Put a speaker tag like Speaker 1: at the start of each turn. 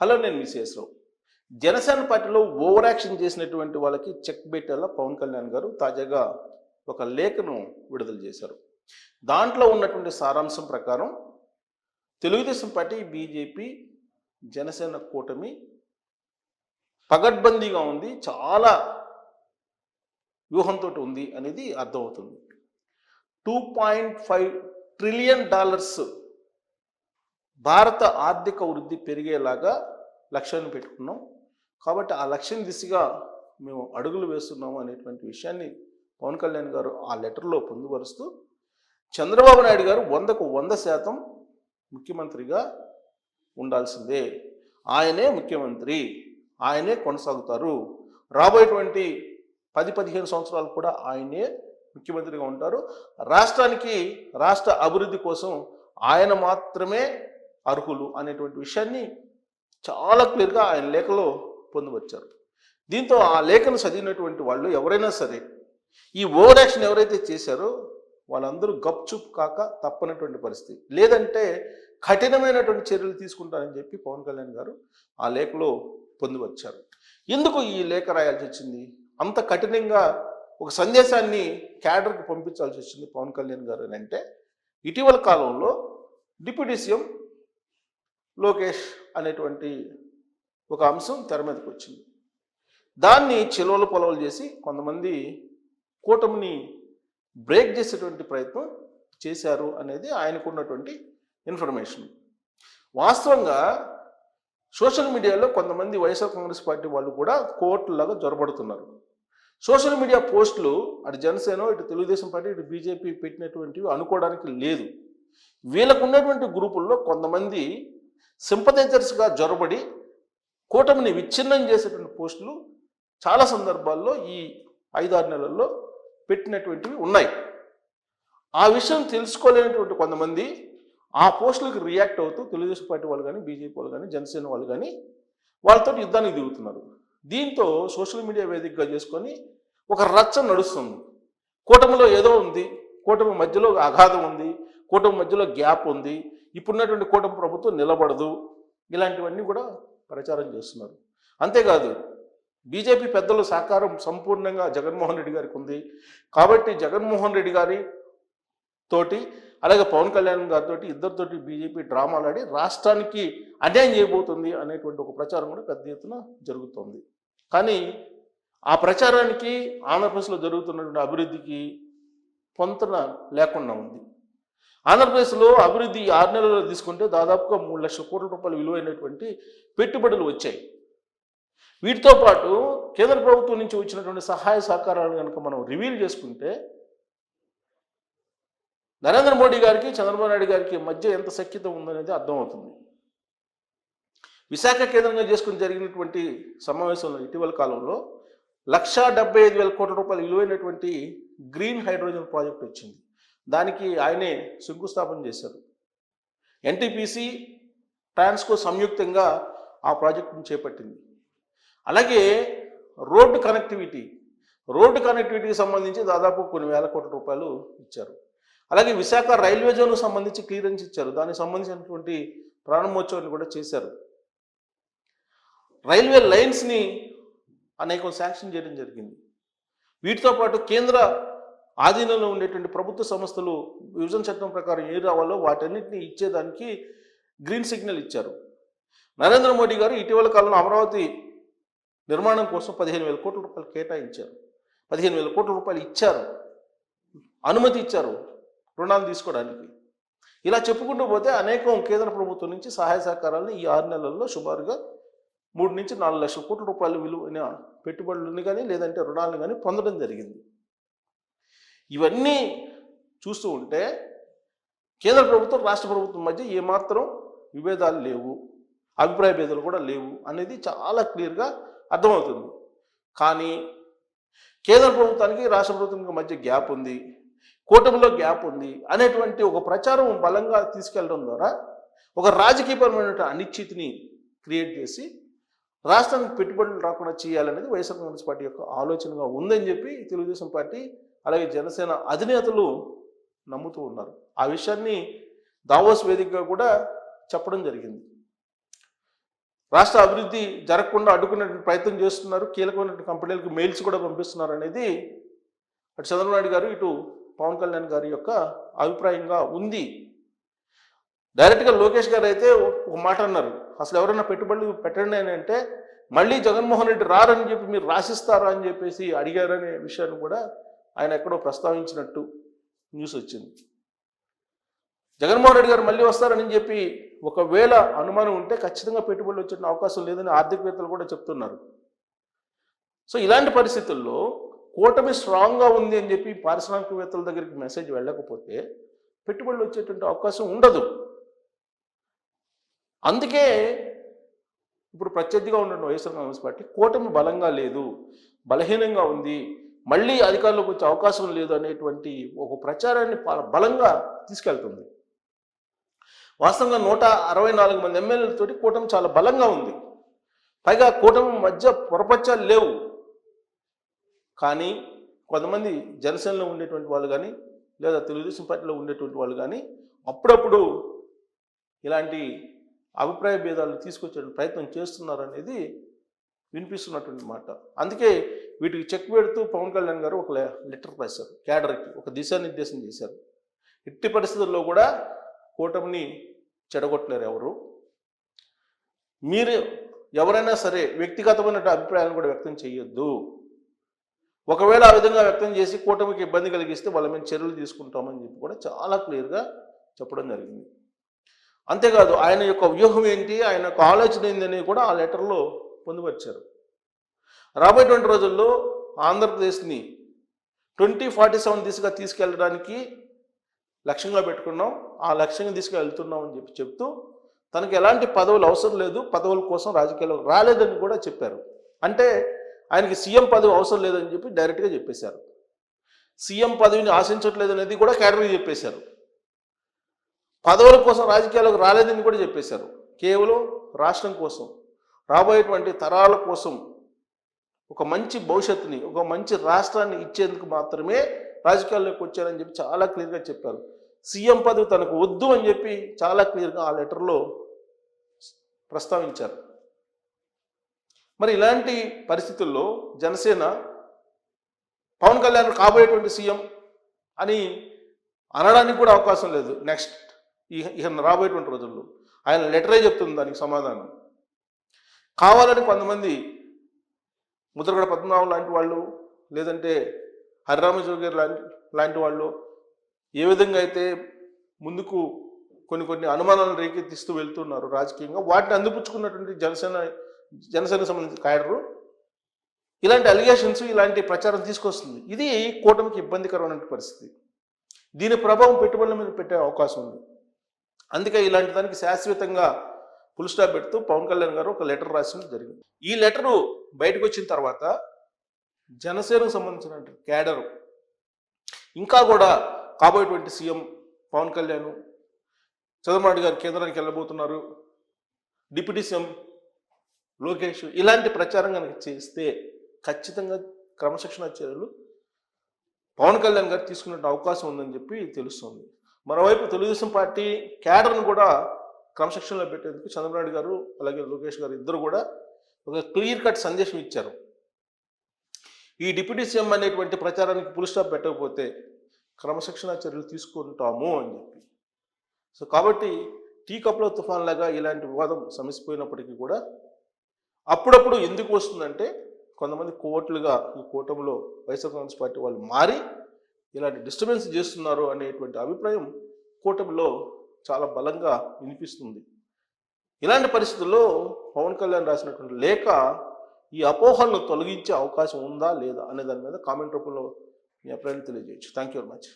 Speaker 1: Hello నేను విశేషరావు జనసేన పార్టీలో over action చేసినటువంటి వాళ్ళకి చెక్ పెట్టేలా పవన్ కళ్యాణ్ గారు తాజాగా ఒక లేఖను విడుదల చేశారు. దాంట్లో ఉన్నటువంటి సారాంశం ప్రకారం తెలుగుదేశం పార్టీ బీజేపీ జనసేన కూటమి పగడ్బందీగా ఉంది చాలా వ్యూహంతో ఉంది అనేది అర్థమవుతుంది. Two point five trillion dollars భారత ఆర్థిక వృద్ధి పెరిగేలాగా లక్ష్యాన్ని పెట్టుకున్నాం. కాబట్టి ఆ లక్ష్యం దిశగా మేము అడుగులు వేస్తున్నాము అనేటువంటి విషయాన్ని పవన్ కళ్యాణ్ గారు ఆ లెటర్లో పొందుపరుస్తూ చంద్రబాబు నాయుడు గారు వందకు వంద శాతం ముఖ్యమంత్రిగా ఉండాల్సిందే. ఆయనే ముఖ్యమంత్రి ఆయనే కొనసాగుతారు. రాబోయేటువంటి పది పదిహేను సంవత్సరాలు కూడా ఆయనే ముఖ్యమంత్రిగా ఉంటారు. రాష్ట్రానికి రాష్ట్ర అభివృద్ధి కోసం ఆయన మాత్రమే అర్హులు అనేటువంటి విషయాన్ని చాలా క్లియర్గా ఆయన లేఖలో పొందువచ్చారు దీంతో ఆ లేఖను చదివినటువంటి వాళ్ళు ఎవరైనా సరే ఈ ఓవర్ యాక్షన్ ఎవరైతే చేశారో వాళ్ళందరూ గప్చుప్ కాక తప్పనటువంటి పరిస్థితి. లేదంటే కఠినమైనటువంటి చర్యలు తీసుకుంటారని చెప్పి పవన్ కళ్యాణ్ గారు ఆ లేఖలో పొందివచ్చారు ఎందుకు ఈ లేఖ రాయాల్సి వచ్చింది? అంత కఠినంగా ఒక సందేశాన్ని క్యాడర్కి పంపించాల్సి వచ్చింది పవన్ కళ్యాణ్ గారు అని అంటే ఇటీవల కాలంలో డిప్యూటీ సీఎం లోకేష్ అనేటువంటి ఒక అంశం తెర మీదకి వచ్చింది. దాన్ని చెలవలు పొలవలు చేసి కొంతమంది కూటమిని బ్రేక్ చేసేటువంటి ప్రయత్నం చేశారు అనేది ఆయనకున్నటువంటి ఇన్ఫర్మేషన్. వాస్తవంగా సోషల్ మీడియాలో కొంతమంది వైఎస్ఆర్ కాంగ్రెస్ పార్టీ వాళ్ళు కూడా కోర్టులాగా జొరబడుతున్నారు. సోషల్ మీడియా పోస్టులు అటు జనసేన ఇటు తెలుగుదేశం పార్టీ ఇటు బీజేపీ పెట్టినటువంటివి అనుకోవడానికి లేదు. వీళ్ళకు ఉన్నటువంటి గ్రూపుల్లో కొంతమంది సింపథైజర్స్గా జొరబడి కూటమిని విచ్ఛిన్నం చేసేటువంటి పోస్టులు చాలా సందర్భాల్లో ఈ ఐదారు నెలల్లో పెట్టినటువంటివి ఉన్నాయి. ఆ విషయం తెలుసుకోలేనటువంటి కొంతమంది ఆ పోస్టులకు రియాక్ట్ అవుతూ తెలుగుదేశం పార్టీ వాళ్ళు కానీ బీజేపీ వాళ్ళు కానీ జనసేన వాళ్ళు కానీ వాళ్ళతో యుద్ధానికి దిగుతున్నారు. దీంతో సోషల్ మీడియా వేదికగా చేసుకొని ఒక రచ్చ నడుస్తుంది. కూటమిలో ఏదో ఉంది కూటమి మధ్యలో అగాధం ఉంది కూటమి మధ్యలో గ్యాప్ ఉంది ఇప్పుడున్నటువంటి కూటమి ప్రభుత్వం నిలబడదు. ఇలాంటివన్నీ కూడా ప్రచారం చేస్తున్నారు. అంతేకాదు బీజేపీ పెద్దల సహకారం సంపూర్ణంగా జగన్మోహన్ రెడ్డి గారికి ఉంది. కాబట్టి జగన్మోహన్ రెడ్డి గారి తోటి అలాగే పవన్ కళ్యాణ్ గారితో ఇద్దరితోటి బీజేపీ డ్రామాలు ఆడి రాష్ట్రానికి అన్యాయం చేయబోతుంది అనేటువంటి ఒక ప్రచారం కూడా పెద్ద ఎత్తున జరుగుతోంది. కానీ ఆ ప్రచారానికి ఆంధ్రప్రదేశ్లో జరుగుతున్నటువంటి అభివృద్ధికి పొంతన లేకుండా ఉంది. ఆంధ్రప్రదేశ్లో అభివృద్ధి ఆరు నెలల్లో తీసుకుంటే దాదాపుగా మూడు లక్షల కోట్ల రూపాయలు విలువైనటువంటి పెట్టుబడులు వచ్చాయి. వీటితో పాటు కేంద్ర ప్రభుత్వం నుంచి వచ్చినటువంటి సహాయ సహకారాలు కనుక మనం రివీల్ చేసుకుంటే నరేంద్ర మోడీ గారికి చంద్రబాబు నాయుడు గారికి మధ్య ఎంత సఖ్యత ఉందనేది అర్థమవుతుంది. విశాఖ కేంద్రంగా చేసుకుని జరిగినటువంటి సమావేశంలో ఇటీవల కాలంలో లక్షా డెబ్బై ఐదు వేల కోట్ల రూపాయలు విలువైనటువంటి గ్రీన్ హైడ్రోజన్ ప్రాజెక్ట్ వచ్చింది. దానికి ఆయనే శంకుస్థాపన చేశారు. ఎన్టీపీసీ ట్రాన్స్కో సంయుక్తంగా ఆ ప్రాజెక్టును చేపట్టింది. అలాగే రోడ్డు కనెక్టివిటీ రోడ్డు కనెక్టివిటీకి సంబంధించి దాదాపు కొన్ని వేల కోట్ల రూపాయలు ఇచ్చారు. అలాగే విశాఖ రైల్వే జోన్కు సంబంధించి క్లియరెన్స్ ఇచ్చారు. దానికి సంబంధించినటువంటి ప్రారంభోత్సవాన్ని కూడా చేశారు. రైల్వే లైన్స్ని అనేకం శాంక్షన్ చేయడం జరిగింది. వీటితో పాటు కేంద్ర ఆధీనంలో ఉండేటువంటి ప్రభుత్వ సంస్థలు విభజన చట్టం ప్రకారం ఏ రావాలో వాటన్నిటిని ఇచ్చేదానికి గ్రీన్ సిగ్నల్ ఇచ్చారు. నరేంద్ర మోడీ గారు ఇటీవల కాలంలో అమరావతి నిర్మాణం కోసం పదిహేను వేల కోట్ల రూపాయలు కేటాయించారు. పదిహేను వేల కోట్ల రూపాయలు ఇచ్చారు. అనుమతి ఇచ్చారు రుణాలు తీసుకోవడానికి. ఇలా చెప్పుకుంటూ పోతే అనేకం కేంద్ర ప్రభుత్వం నుంచి సహాయ సహకారాలను ఈ ఆరు నెలల్లో సుమారుగా మూడు నుంచి నాలుగు లక్షల కోట్ల రూపాయల విలువైన పెట్టుబడులను కానీ లేదంటే రుణాలను కానీ పొందడం జరిగింది. ఇవన్నీ చూస్తూ ఉంటే కేంద్ర ప్రభుత్వం రాష్ట్ర ప్రభుత్వం మధ్య ఏమాత్రం విభేదాలు లేవు అభిప్రాయ భేదాలు కూడా లేవు అనేది చాలా క్లియర్గా అర్థమవుతుంది. కానీ కేంద్ర ప్రభుత్వానికి రాష్ట్ర ప్రభుత్వానికి మధ్య గ్యాప్ ఉంది కూటమిలో గ్యాప్ ఉంది అనేటువంటి ఒక ప్రచారం బలంగా తీసుకెళ్ళడం ద్వారా ఒక రాజకీయపరమైన అనిశ్చితిని క్రియేట్ చేసి రాష్ట్రానికి పెట్టుబడులు రాకుండా చేయాలనేది వైఎస్ఆర్ కాంగ్రెస్ పార్టీ యొక్క ఆలోచనగా ఉందని చెప్పి తెలుగుదేశం పార్టీ అలాగే జనసేన అధినేతలు నమ్ముతూ ఉన్నారు. ఆ విషయాన్ని దావోస్ వేదికగా కూడా చెప్పడం జరిగింది. రాష్ట్ర అభివృద్ధి జరగకుండా అడ్డుకునే ప్రయత్నం చేస్తున్నారు. కీలకమైన కంపెనీలకు మెయిల్స్ కూడా పంపిస్తున్నారు అనేది అటు చంద్రబాబు నాయుడు గారు ఇటు పవన్ కళ్యాణ్ గారి యొక్క అభిప్రాయంగా ఉంది. డైరెక్ట్గా లోకేష్ గారు అయితే ఒక మాట అన్నారు. అసలు ఎవరైనా పెట్టుబడులు పెట్టండి అని అంటే మళ్ళీ జగన్మోహన్ రెడ్డి రారని చెప్పి మీరు రాసిస్తారా అని చెప్పేసి అడిగారనే విషయాన్ని కూడా ఆయన ఎక్కడో ప్రస్తావించినట్టు న్యూస్ వచ్చింది. జగన్మోహన్ రెడ్డి గారు మళ్ళీ వస్తారని చెప్పి ఒకవేళ అనుమానం ఉంటే ఖచ్చితంగా పెట్టుబడులు వచ్చే అవకాశం లేదని ఆర్థికవేత్తలు కూడా చెప్తున్నారు. సో ఇలాంటి పరిస్థితుల్లో కూటమి స్ట్రాంగ్గా ఉంది అని చెప్పి పారిశ్రామికవేత్తల దగ్గరికి మెసేజ్ వెళ్ళకపోతే పెట్టుబడులు వచ్చేటువంటి అవకాశం ఉండదు. అందుకే ఇప్పుడు ప్రత్యర్థిగా ఉన్న వైఎస్ఆర్ కాంగ్రెస్ పార్టీ కూటమి బలంగా లేదు బలహీనంగా ఉంది మళ్ళీ అధికారంలోకి వచ్చే అవకాశం లేదు అనేటువంటి ఒక ప్రచారాన్ని బలంగా తీసుకెళ్తుంది. వాస్తవంగా నూట అరవై నాలుగు మంది ఎమ్మెల్యేలతోటి కూటమి చాలా బలంగా ఉంది. పైగా కూటమి మధ్య పొరపచ్చాలు లేవు. కానీ కొంతమంది జనసేనలో ఉండేటువంటి వాళ్ళు కానీ లేదా తెలుగుదేశం పార్టీలో ఉండేటువంటి వాళ్ళు కానీ అప్పుడప్పుడు ఇలాంటి అభిప్రాయ భేదాలు తీసుకొచ్చే ప్రయత్నం చేస్తున్నారు అనేది వినిపిస్తున్నటువంటి మాట. అందుకే వీటికి చెక్ పెడుతూ పవన్ కళ్యాణ్ గారు ఒక లెటర్ రాశారు. క్యాడర్కి ఒక దిశానిర్దేశం చేశారు. ఎట్టి పరిస్థితుల్లో కూడా కూటమిని చెడగొట్టలేరు ఎవరు? మీరు ఎవరైనా సరే వ్యక్తిగతమైన అభిప్రాయాలను కూడా వ్యక్తం చేయొద్దు. ఒకవేళ ఆ విధంగా వ్యక్తం చేసి కూటమికి ఇబ్బంది కలిగిస్తే వాళ్ళ మీద చర్యలు తీసుకుంటామని చెప్పి కూడా చాలా క్లియర్గా చెప్పడం జరిగింది. అంతేకాదు ఆయన యొక్క వ్యూహం ఏంటి ఆయన యొక్క ఆలోచన ఏంటి కూడా ఆ లెటర్లో పొందుపరిచారు. రాబోయేటువంటి రోజుల్లో ఆంధ్రప్రదేశ్ని ట్వంటీ ఫార్టీ సెవెన్ దిశగా తీసుకెళ్ళడానికి లక్ష్యంగా పెట్టుకున్నాం. ఆ లక్ష్యంగా తీసుకెళ్తున్నాం అని చెప్పి చెప్తూ తనకు ఎలాంటి పదవులు అవసరం లేదు. పదవుల కోసం రాజకీయాలకు రాలేదని కూడా చెప్పారు. అంటే ఆయనకి సీఎం పదవి అవసరం లేదని చెప్పి డైరెక్ట్గా చెప్పేశారు. సీఎం పదవిని ఆశించట్లేదు అనేది కూడా కేటగిరీ చెప్పేశారు. పదవుల కోసం రాజకీయాలకు రాలేదని కూడా చెప్పేశారు. కేవలం రాష్ట్రం కోసం రాబోయేటువంటి తరాల కోసం ఒక మంచి భవిష్యత్తుని ఒక మంచి రాష్ట్రాన్ని ఇచ్చేందుకు మాత్రమే రాజకీయాల్లోకి వచ్చారని చెప్పి చాలా క్లియర్గా చెప్పారు. సీఎం పదవి తనకు వద్దు అని చెప్పి చాలా క్లియర్గా ఆ లెటర్లో ప్రస్తావించారు. మరి ఇలాంటి పరిస్థితుల్లో జనసేన పవన్ కళ్యాణ్ కాబోయేటువంటి సీఎం అని అనడానికి కూడా అవకాశం లేదు. నెక్స్ట్ ఇక రాబోయేటువంటి రోజుల్లో ఆయన లెటరే చెప్తుంది దానికి సమాధానం. కావాలని కొంతమంది ముద్రగడ పద్మనాభం లాంటి వాళ్ళు లేదంటే హరిరామచౌరి గారు లాంటి లాంటి వాళ్ళు ఏ విధంగా అయితే ముందుకు కొన్ని కొన్ని అనుమానాలను రేకెత్తిస్తూ వెళ్తున్నారు రాజకీయంగా వాటిని అందిపుచ్చుకున్నటువంటి జనసేన జనసేన సంబంధించిన కాయడరు ఇలాంటి అలిగేషన్స్ ఇలాంటి ప్రచారం తీసుకొస్తుంది. ఇది కూటమికి ఇబ్బందికరమైన పరిస్థితి. దీని ప్రభావం పెట్టుబడుల మీద పెట్టే అవకాశం ఉంది. అందుకే ఇలాంటి దానికి శాశ్వతంగా ఫుల్ స్టాప్ పెడుతూ పవన్ కళ్యాణ్ గారు ఒక లెటర్ రాసిన జరిగింది. ఈ లెటరు బయటకు వచ్చిన తర్వాత జనసేనకు సంబంధించిన క్యాడరు ఇంకా కూడా కాబోయేటువంటి సీఎం పవన్ కళ్యాణ్ చంద్రబాబు గారు కేంద్రానికి వెళ్ళబోతున్నారు డిప్యూటీ సీఎం లోకేష్ ఇలాంటి ప్రచారం కనుక చేస్తే ఖచ్చితంగా క్రమశిక్షణ చర్యలు పవన్ కళ్యాణ్ గారు తీసుకునే అవకాశం ఉందని చెప్పి తెలుస్తుంది. మరోవైపు తెలుగుదేశం పార్టీ క్యాడర్ను కూడా క్రమశిక్షణలో పెట్టేందుకు చంద్రబాబు గారు అలాగే లోకేష్ గారు ఇద్దరు కూడా ఒక క్లియర్ కట్ సందేశం ఇచ్చారు. ఈ డిప్యూటీ సీఎం అనేటువంటి ప్రచారానికి పులి స్టాప్ పెట్టకపోతే క్రమశిక్షణ చర్యలు తీసుకుంటాము అని చెప్పి. సో కాబట్టి టీ కప్లో తుఫాన్ లాగా ఇలాంటి వివాదం సమసిపోయినప్పటికీ కూడా అప్పుడప్పుడు ఎందుకు వస్తుందంటే కొంతమంది కోట్లుగా ఈ కూటమిలో వైఎస్ఆర్ కాంగ్రెస్ పార్టీ వాళ్ళు మారి ఇలాంటి డిస్టర్బెన్స్ చేస్తున్నారు అనేటువంటి అభిప్రాయం కూటమిలో చాలా బలంగా వినిపిస్తుంది. ఇలాంటి పరిస్థితుల్లో పవన్ కళ్యాణ్ రాసినటువంటి లేఖ ఈ అపోహలను తొలగించే అవకాశం ఉందా లేదా అనే దాని మీద కామెంట్ రూపంలో మీ అభిప్రాయాన్ని తెలియజేయచ్చు. Thank you very much